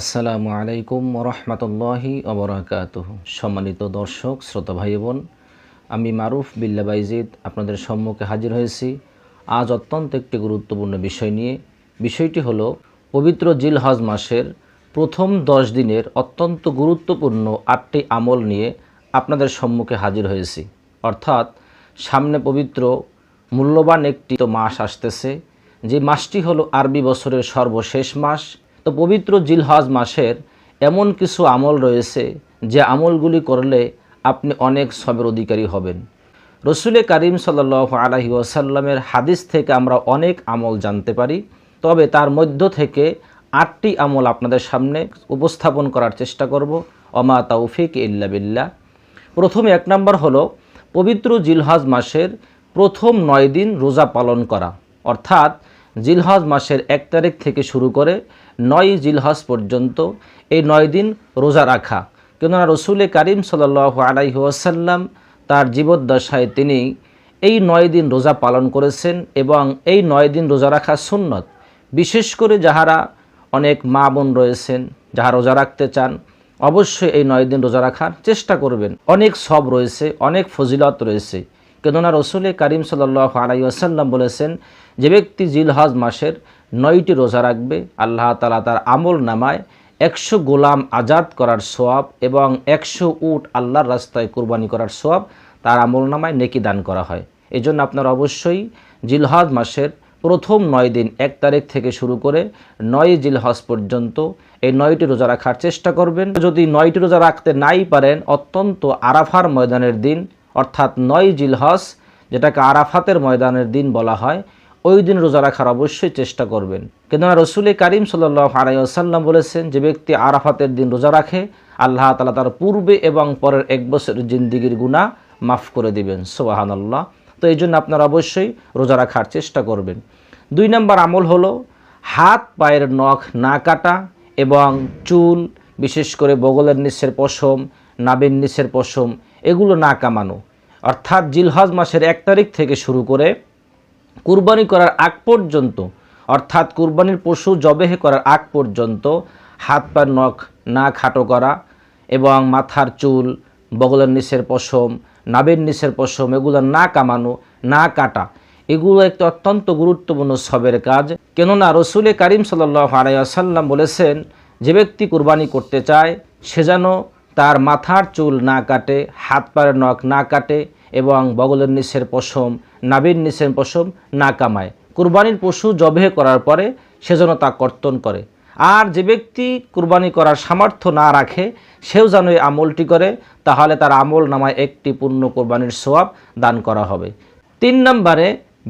আসসালামু আলাইকুম রহমতুল্লাহি অবরাকাত সম্মানিত দর্শক, শ্রোতা ভাই বোন আমি মারুফ বিল্লা বাইজিদ আপনাদের সম্মুখে হাজির হয়েছি আজ অত্যন্ত একটি গুরুত্বপূর্ণ বিষয় নিয়ে। বিষয়টি হলো, পবিত্র জিলহজ মাসের প্রথম দশ দিনের অত্যন্ত গুরুত্বপূর্ণ আটটি আমল নিয়ে আপনাদের সম্মুখে হাজির হয়েছি। অর্থাৎ, সামনে পবিত্র, মূল্যবান একটি তো মাস আসতেছে। যে মাসটি হলো আরবি বছরের সর্বশেষ মাস। তো পবিত্র জিলহজ মাসের এমন কিছু আমল রয়েছে যে আমলগুলি করলে আপনি অনেক সবের অধিকারী হবেন। রসুলে করিম সাল্ল আলহি ওয়াসাল্লামের হাদিস থেকে আমরা অনেক আমল জানতে পারি, তবে তার মধ্য থেকে আটটি আমল আপনাদের সামনে উপস্থাপন করার চেষ্টা করব। অমা তৌফিক ইল্লা বিল্লাহ। প্রথমে এক নম্বর হলো পবিত্র জিলহজ মাসের প্রথম নয় দিন রোজা পালন করা, অর্থাৎ জিলহজ মাসের এক তারিখ থেকে শুরু করে নয় জিলহজ পর্যন্ত এই নয় দিন রোজা রাখা। কেননা রসুলে করিম সাল আলাইহি ওয়াসাল্লাম তার জীবদ্দশায় তিনি এই নয় দিন রোজা পালন করেছেন এবং এই নয় দিন রোজা রাখা সুন্নত। বিশেষ করে যাহারা অনেক মা বোন রয়েছেন, যাহা রোজা রাখতে চান, অবশ্যই এই নয় দিন রোজা রাখার চেষ্টা করবেন। অনেক সব রয়েছে, অনেক ফজিলত রয়েছে। কেননা রসুলে করিম সাল্লাহ আলাই আসাল্লাম বলেছেন, যে ব্যক্তি জিলহজ মাসের নয়টি রোজা রাখবে, আল্লাহ তালা তার আমল নামায় একশো গোলাম আজাদ করার সোয়াব এবং একশো উট আল্লাহর রাস্তায় কোরবানি করার সোয়াব তার আমল নামায় নেকি দান করা হয়। এই জন্য আপনারা অবশ্যই জিলহজ মাসের প্রথম নয় দিন এক তারিখ থেকে শুরু করে নয় জিলহজ পর্যন্ত এই নয়টি রোজা রাখার চেষ্টা করবেন। যদি নয়টি রোজা রাখতে নাই পারেন, অত্যন্ত আরাফার ময়দানের দিন অর্থাৎ নয় জিলহস যেটাকে আরাফাতের ময়দানের দিন বলা হয়, ওই দিন রোজা রাখার অবশ্যই চেষ্টা করবেন। কেননা রসুল করিম সাল্লাহ আলাইসাল্লাম বলেছেন, যে ব্যক্তি আরাফাতের দিন রোজা রাখে, আল্লাহ তালা তার পূর্বে এবং পরের এক বছরের জিন্দিগির গুণা মাফ করে দিবেন। সোবাহান আল্লাহ তো এই জন্য আপনারা অবশ্যই রোজা রাখার চেষ্টা করবেন। দুই নম্বর আমল হলো হাত পায়ের নখ না কাটা এবং চুল, বিশেষ করে বগলের নিচের পশম নাবিন নিচের পশম এগুলো না কামানো। অর্থাৎ জিলহজ মাসের এক তারিখ থেকে শুরু করে কুরবানি করার আগ পর্যন্ত, অর্থাৎ কুরবানির পশু জবেহে করার আগ পর্যন্ত হাত পার নখ না খাটো করা এবং মাথার চুল, বগলের নিচের পশম নাবের নিচের পশম এগুলো না কামানো, না কাটা, এগুলো একটি অত্যন্ত গুরুত্বপূর্ণ সবের কাজ। কেননা রসুলে করিম সাল্লাহ আলাইসাল্লাম বলেছেন, যে ব্যক্তি কুরবানি করতে চায়, সে যেন তার মাথার চুল না কাটে, হাত পায়ের নখ না কাটে এবং বগলের নিচের পশম নাবির নিচের পশম না কামায়। কুরবানির পশু জবে করার পরে সে যেন তা কর্তন করে। আর যে ব্যক্তি কুরবানি করার সামর্থ্য না রাখে, সেও যেন এই আমলটি করে, তাহলে তার আমল নামায় একটি পূর্ণ কোরবানির সোয়াব দান করা হবে। তিন নম্বরে,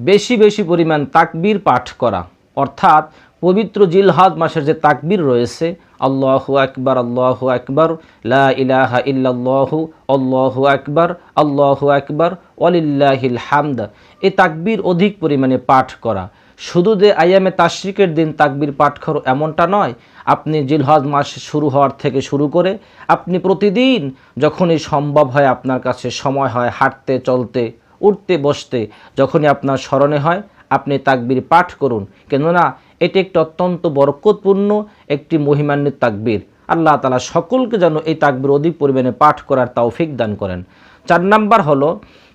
বেশি বেশি পরিমাণ তাকবির পাঠ করা। অর্থাৎ পবিত্র জিলহাদ মাসের যে তাকবির রয়েছে আল্লাহু আকবার আল্লাহু আকবার, লা ইলাহা ইল্লাল্লাহু, আল্লাহু আকবার আল্লাহু আকবার, ওয়ালিল্লাহিল হামদ। এই তাকবীর অধিক পরিমাণে পাঠ করা। শুধু যে আইয়ামে তাশরিকের দিন তাকবির পাঠ করো এমনটা নয়, আপনি জিলহজ মাস শুরু হওয়ার থেকে শুরু করে আপনি প্রতিদিন যখনই সম্ভব হয় আপনার কাছে সময় হয় হাঁটতে, চলতে, উঠতে, বসতে, যখনই আপনার স্মরণে হয় আপনি তাকবির পাঠ করুন। কেননা এটি একটি অত্যন্ত বরকতপূর্ণ একটি মহিমান্বিত তাকবির। আল্লাহ তালা সকলকে যেন এই তাকবির অধিক পরিমাণে পাঠ করার তৌফিক দান করেন। চার নাম্বার হলো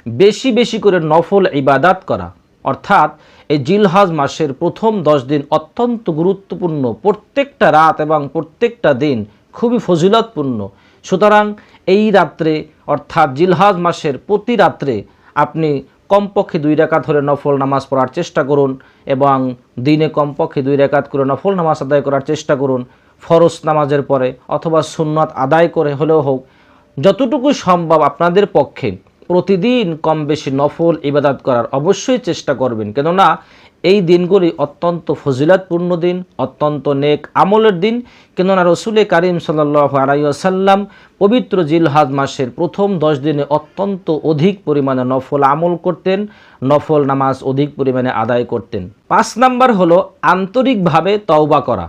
বেশি বেশি করে নফল ইবাদাত করা। অর্থাৎ এই জিলহজ মাসের প্রথম দশ দিন অত্যন্ত গুরুত্বপূর্ণ। প্রত্যেকটা রাত এবং প্রত্যেকটা দিন খুবই ফজিলতপূর্ণ। সুতরাং এই রাত্রে অর্থাৎ জিলহাজ মাসের প্রতি রাত্রে আপনি কমপক্ষে দুই রেখাত ধরে নফল নামাজ পড়ার চেষ্টা করুন এবং দিনে কমপক্ষে দুই রেখাত করে নফল নামাজ আদায় করার চেষ্টা করুন, ফরজ নামাজের পরে অথবা সুন্নত আদায় করে হলেও হোক, যতটুকু সম্ভব আপনাদের পক্ষে। প্রতিদিন কম বেশি নফল ইবাদাত করার অবশ্যই চেষ্টা করবেন। কেননা এই দিনগুলি অত্যন্ত ফজিলাতপূর্ণ দিন, অত্যন্ত নেক আমলের দিন। কেননা রসুলে করিম সাল্লাহ আলাইসাল্লাম পবিত্র জিলহাদ মাসের প্রথম দশ দিনে অত্যন্ত অধিক পরিমাণে নফল আমল করতেন, নফল নামাজ অধিক পরিমাণে আদায় করতেন। পাঁচ নাম্বার হলো আন্তরিকভাবে তওবা করা।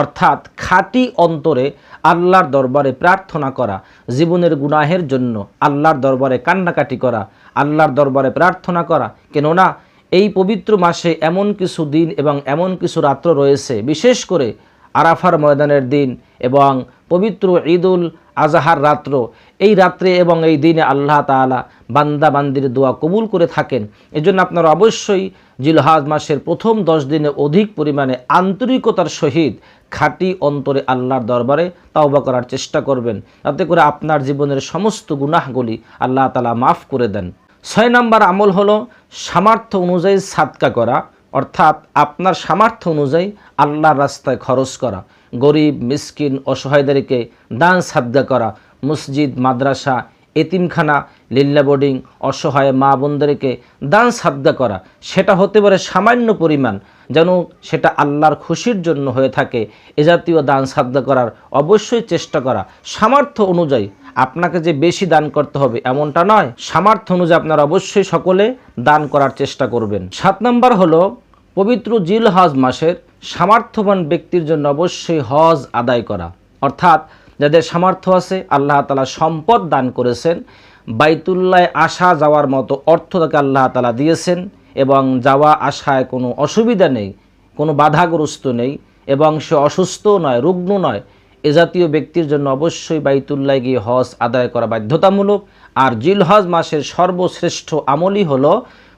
অর্থাৎ খাঁটি অন্তরে আল্লাহর দরবারে প্রার্থনা করা, জীবনের গুনাহের জন্য আল্লাহর দরবারে কান্নাকাটি করা, আল্লাহর দরবারে প্রার্থনা করা। কেননা এই পবিত্র মাসে এমন কিছু দিন এবং এমন কিছু রাত্র রয়েছে, বিশেষ করে আরাফার ময়দানের দিন এবং পবিত্র ঈদুল আজহার রাত্র। এই রাত্রে এবং এই দিনে আল্লাহ তাআলা বান্দা বান্দির দোয়া কবুল করে থাকেন। এজন্য আপনারা অবশ্যই জিলহাজ মাসের প্রথম দশ দিনে অধিক পরিমাণে আন্তরিকতার সহিত খাঁটি অন্তরে আল্লাহর দরবারে তাওবা করার চেষ্টা করবেন। তাতে করে আপনার জীবনের সমস্ত গুনাহগুলি আল্লাহ তালা মাফ করে দেন। ছয় নম্বর আমল হলো সামর্থ্য অনুযায়ী সাদকা করা, অর্থাৎ আপনার সামর্থ্য অনুযায়ী আল্লাহর রাস্তায় খরচ করা। গরিব, মিসকিন, অসহায়দেরকে দান সাদগা করা, মসজিদ, মাদ্রাসা এতিমখানা, লিল্লা বোর্ডিং, অসহায় মা বোনদেরকে দান সাদগা করা, সেটা হতে পারে সামান্য পরিমাণ, যেন সেটা আল্লাহর খুশির জন্য হয়ে থাকে। এ জাতীয় দান সাদগা করার অবশ্যই চেষ্টা করা। সামর্থ্য অনুযায়ী আপনাকে যে বেশি দান করতে হবে এমনটা নয়। সামর্থ্য অনুযায়ী আপনারা অবশ্যই সকলে দান করার চেষ্টা করবেন। সাত নম্বর হলো, পবিত্র জিল হজ মাসের সামর্থ্যবান ব্যক্তির জন্য অবশ্যই হজ আদায় করা। অর্থাৎ যাদের সামর্থ্য আছে, আল্লাহ তালা সম্পদ দান করেছেন। বাইতুল্লায় আসা যাওয়ার মতো অর্থ তাকে আল্লাহ তালা দিয়েছেন এবং যাওয়া আসায় কোনো অসুবিধা নেই, কোনো বাধাগ্রস্ত নেই এবং সে অসুস্থও নয়, রুগ্ন নয়। এ জাতীয় ব্যক্তির জন্য অবশ্যই বাইতুল্লায় গিয়ে হজ আদায় করা বাধ্যতামূলক। আর জিল হজ মাসের সর্বশ্রেষ্ঠ আমলই হল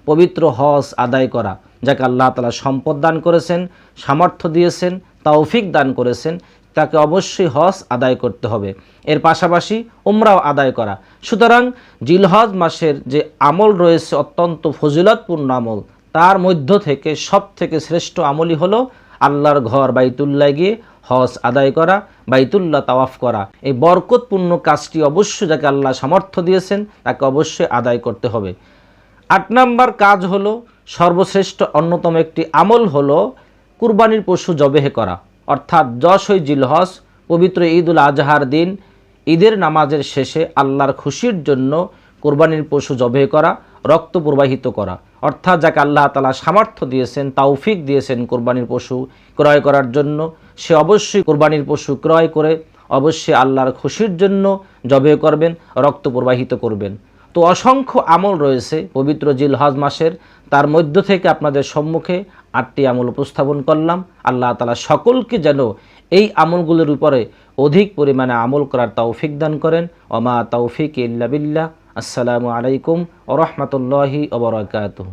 পবিত্র হজ আদায় করা, যাকে আল্লাহ তালা সম্পদ দান করেছেন, সামর্থ্য দিয়েছেন, তৌফিক দান করেছেন। তাকে অবশ্যই হজ আদায় করতে হবে। এর পাশাপাশি উমরাও আদায় করা। সুতরাং জিলহজ মাসের যে আমল রয়েছে অত্যন্ত ফজিলতপূর্ণ আমল, তার মধ্য থেকে সব থেকে শ্রেষ্ঠ আমলই হলো আল্লাহর ঘর বাইতুল্লাহ গিয়ে হজ আদায় করা, বাইতুল্লাহ তাওয়াফ করা। এই বরকতপূর্ণ কাজটি অবশ্যই যাকে আল্লাহ সামর্থ্য দিয়েছেন, তাকে অবশ্যই আদায় করতে হবে। আট নম্বর কাজ হলো সর্বশ্রেষ্ঠ অন্যতম একটি আমল হলো কুরবানির পশু জবেহে করা। অর্থাৎ যশই জিলহজ, পবিত্র ঈদ উল আজহার দিন, ঈদের নামাজের শেষে আল্লাহর খুশির জন্য কোরবানির পশু জবে করা, রক্ত প্রবাহিত করা। অর্থাৎ যাকে আল্লাহ তালা সামর্থ্য দিয়েছেন, তৌফিক দিয়েছেন কোরবানির পশু ক্রয় করার জন্য, সে অবশ্যই কোরবানির পশু ক্রয় করে অবশ্যই আল্লাহর খুশির জন্য জবে করবেন, রক্ত প্রবাহিত করবেন। তো অসংখ্য আমল রয়েছে পবিত্র জিল হজ মাসের, তার মধ্য থেকে আপনাদের সম্মুখে আটটি আমল উপস্থাপন করলাম। আল্লাহ তালা সকলকে যেন এই আমলগুলোর উপরে অধিক পরিমাণে আমল করার তৌফিক দান করেন। অমা তৌফিক ইল্লা বিল্লাহ। আসসালামু আলাইকুম ও রহমতুল্লাহি ওবরাকাতুহ